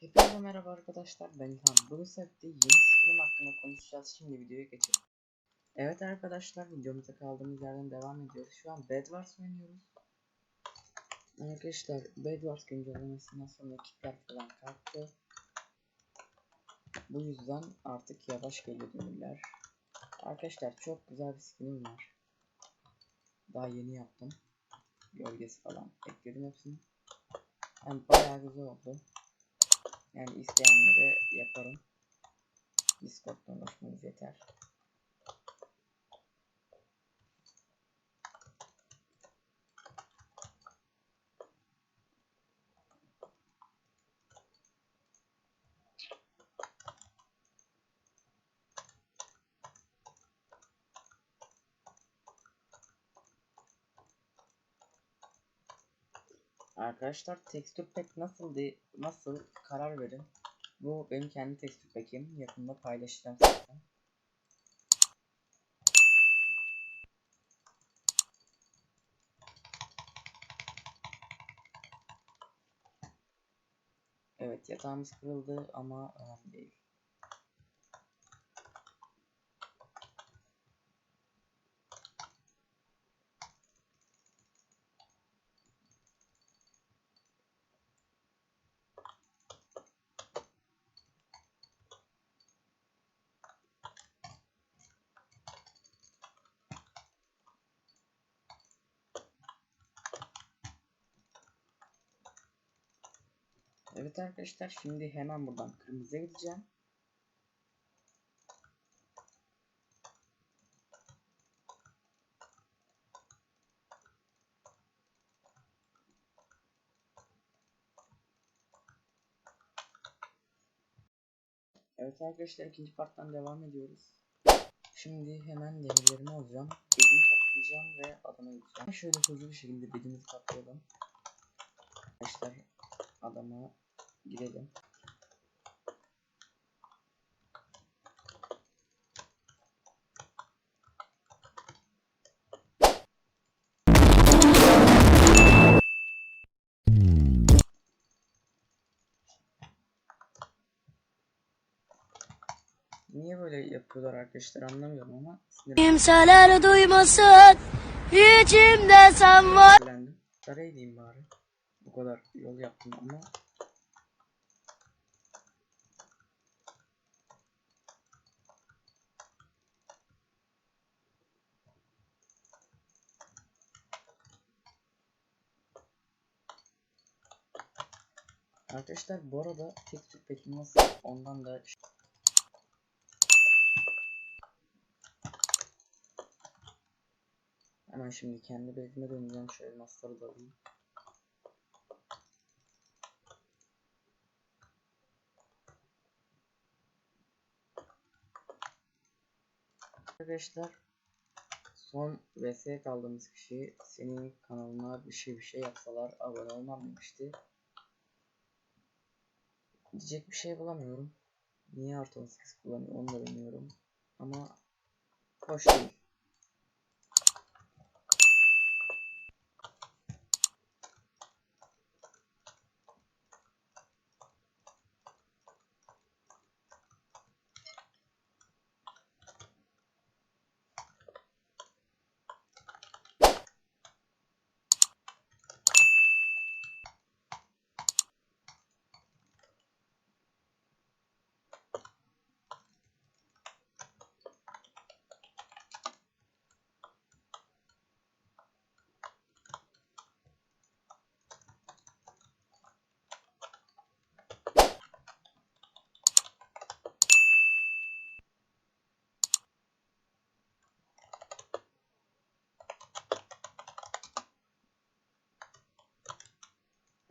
Hepinize merhaba arkadaşlar ben İlhan. Bugün sizinle yeni skinim hakkında konuşacağız. Şimdi videoya geçelim. Evet arkadaşlar videomuza kaldığımız yerden devam ediyoruz. Şu an Bedwars oynuyoruz. Arkadaşlar Bedwars güncellemesinden sonra kitler falan kalktı. Bu yüzden artık yavaş geliyor gönüller. Arkadaşlar çok güzel bir skinim var. Daha yeni yaptım. Gölgesi falan ekledim hepsini. Yani bayağı güzel oldu. Yani isteyenlere yaparım. Discord'dan ulaşmanız yeter. Arkadaşlar tekstür pack nasıl di- nasıl karar verin. Bu benim kendi tekstür pack'im. Yakında paylaşacağım zaten. Evet yatağımız kırıldı ama önemli değil. Evet arkadaşlar şimdi hemen buradan kırmızıya gideceğim. Evet arkadaşlar ikinci parttan devam ediyoruz. Şimdi hemen demirlerimi alacağım. Bedimi kaplayacağım ve adama gideceğim. Şöyle hızlı bir şekilde bedimizi kaplayalım. Arkadaşlar adama gidelim. Niye böyle yapıyorlar arkadaşlar anlamıyorum ama Kimseler duymasın içimde sen var. Saraya gideyim bari. Bu kadar yol yaptım ama Arkadaşlar bu arada tük peki nasıl ondan da Hemen şimdi kendi bezime döneceğim şöyle elmasları da alayım. Arkadaşlar son vs kaldığımız kişi senin kanalına bir şey bir şey yapsalar abone olmam demişti. Diyecek bir şey bulamıyorum. Niye artı 18 kullanıyor onu da bilmiyorum. Ama hoş değil.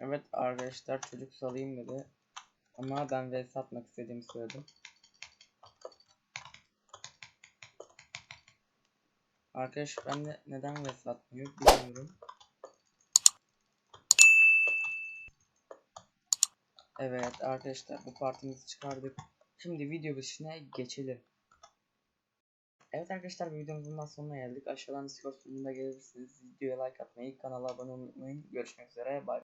Evet arkadaşlar çocuk salayım dedi. Ama ben vs atmak istediğimi söyledim. Arkadaş ben de neden vs atmıyor bilmiyorum. Evet arkadaşlar bu partimizi çıkardık. Şimdi video başına geçelim. Evet arkadaşlar videomuzun da sonuna geldik. Aşağıdan Discord sunumunda gelebilirsiniz. Videoya like atmayı, kanala abone olmayı unutmayın. Görüşmek üzere. Bye.